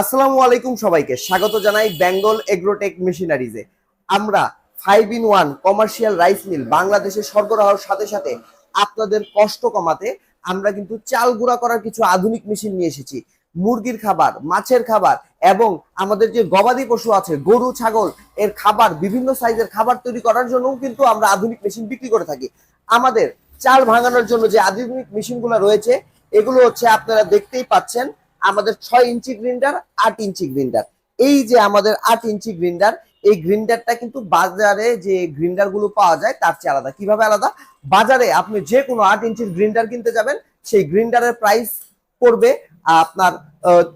আসসালামু আলাইকুম সবাইকে। স্বাগত জানাই বেঙ্গল এগ্রোটেক মেশিনারিজে। আমরা five in one commercial rice mill বাংলাদেশে সরবরাহের সাথে সাথে আপনাদের কষ্ট কমাতে আমরা কিন্তু চাল গুঁড়া করার কিছু আধুনিক মেশিন নিয়ে এসেছি। মুরগির খাবার, মাছের খাবার এবং আমাদের যে গবাদি পশু আছে, গরু, ছাগল এর খাবার, বিভিন্ন সাইজের খাবার তৈরি করার জন্যও কিন্তু আমরা আধুনিক মেশিন বিক্রি করে থাকি। আমাদের চাল ভাঙানোর জন্য যে আধুনিক মেশিনগুলো রয়েছে, এগুলো হচ্ছে আপনারা দেখতেই পাচ্ছেন। আমাদের ছয় ইঞ্চি গ্রিন্ডার আট ইঞ্চি গ্রিন্ডার এই যে আমাদের আট ইঞ্চি গ্রিন্ডার এই গ্রিন্ডারটা কিন্তু বাজারে যে গ্রিন্ডারগুলো পাওয়া যায়, তার চেয়ে আলাদা। কীভাবে আলাদা? বাজারে আপনি যে কোনো আট ইঞ্চির গ্রিন্ডার কিনতে যাবেন, সেই গ্রিন্ডারের প্রাইস পড়বে আপনার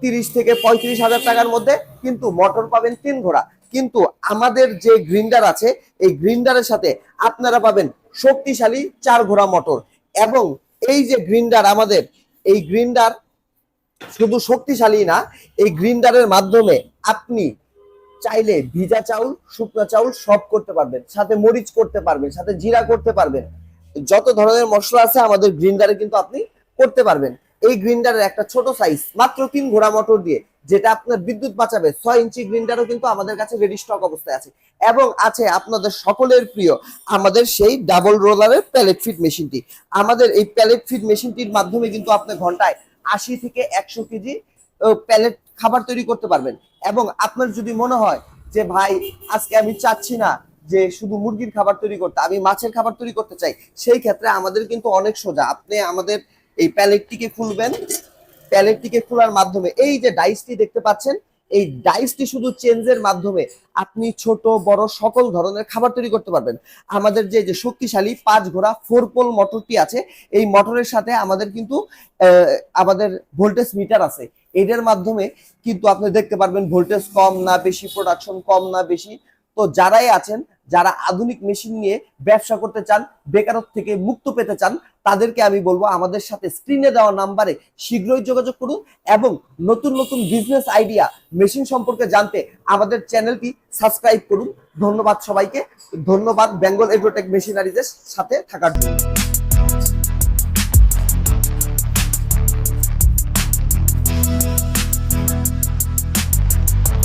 তিরিশ থেকে পঁয়ত্রিশ হাজার টাকার মধ্যে, কিন্তু মোটর পাবেন তিন ঘোড়া। কিন্তু আমাদের যে গ্রিন্ডার আছে, এই গ্রিন্ডারের সাথে আপনারা পাবেন শক্তিশালী চার ঘোড়া মোটর এবং এই যে গ্রিন্ডার আমাদের, এই গ্রিন্ডার শুধু শক্তিশালী না, এই গ্রিন্ডারের মাধ্যমে আপনি চাইলে ভিজা চাউল, শুকনো চাউল সব করতে পারবেন, সাথে মরিচ করতে পারবেন, সাথে জিরা করতে পারবেন। যত ধরনের মশলা আছে আমাদের গ্রিন্ডারে কিন্তু আপনি করতে পারবেন। এই গ্রিন্ডারের একটা ছোট সাইজ মাত্র তিন ঘোড়া মোটর দিয়ে, যেটা আপনার বিদ্যুৎ বাঁচাবে। ছয় ইঞ্চি গ্রিন্ডারও কিন্তু আমাদের কাছে রেডি স্টক অবস্থায় আছে। এবং আছে আপনাদের সকলের প্রিয়, আমাদের সেই ডাবল রোলারের প্যালেট ফিট মেশিনটি আমাদের এই প্যালেট ফিট মেশিনটির মাধ্যমে কিন্তু আপনি ঘন্টায় আশি থেকে একশো কেজি প্যালেট খাবার তৈরি করতে পারবেন। এবং আপনার যদি মনে হয় যে, ভাই, আজকে আমি চাচ্ছি না যে, শুধু মুরগির খাবার তৈরি করতে, আমি মাছের খাবার তৈরি করতে চাই, সেই ক্ষেত্রে আমাদের কিন্তু অনেক সোজা। আপনি আমাদের এই প্যালেটটিকে খুলবেন। প্যালেটটিকে খোলার মাধ্যমে এই যে ডাইসটি দেখতে পাচ্ছেন এই ডাইসটি শুধু চেঞ্জের মাধ্যমে আপনি ছোট, বড় সকল ধরনের খাবার তৈরি করতে পারবেন। আমাদের যে যে শক্তিশালী পাঁচ ঘোড়া ফোর পোল মোটরটি আছে, এই মোটরের সাথে আমাদের কিন্তু আমাদের ভোল্টেজ মিটার আছে। এটার মাধ্যমে কিন্তু আপনি দেখতে পারবেন ভোল্টেজ কম না বেশি প্রোডাকশন কম না বেশি। তো যারাই আছেন যারা আধুনিক মেশিন নিয়ে ব্যবসা করতে চান, বেকারত্ব থেকে মুক্ত পেতে চান, তাদেরকে আমি বলব আমাদের সাথে স্ক্রিনে দেওয়া নাম্বারে শীঘ্রই যোগাযোগ করুন এবং নতুন নতুন বিজনেস আইডিয়া মেশিন সম্পর্কে জানতে আমাদের চ্যানেলটি সাবস্ক্রাইব করুন। ধন্যবাদ সবাইকে। ধন্যবাদ বেঙ্গল এগ্রোটেক মেশিনারিজের সাথে থাকার জন্য।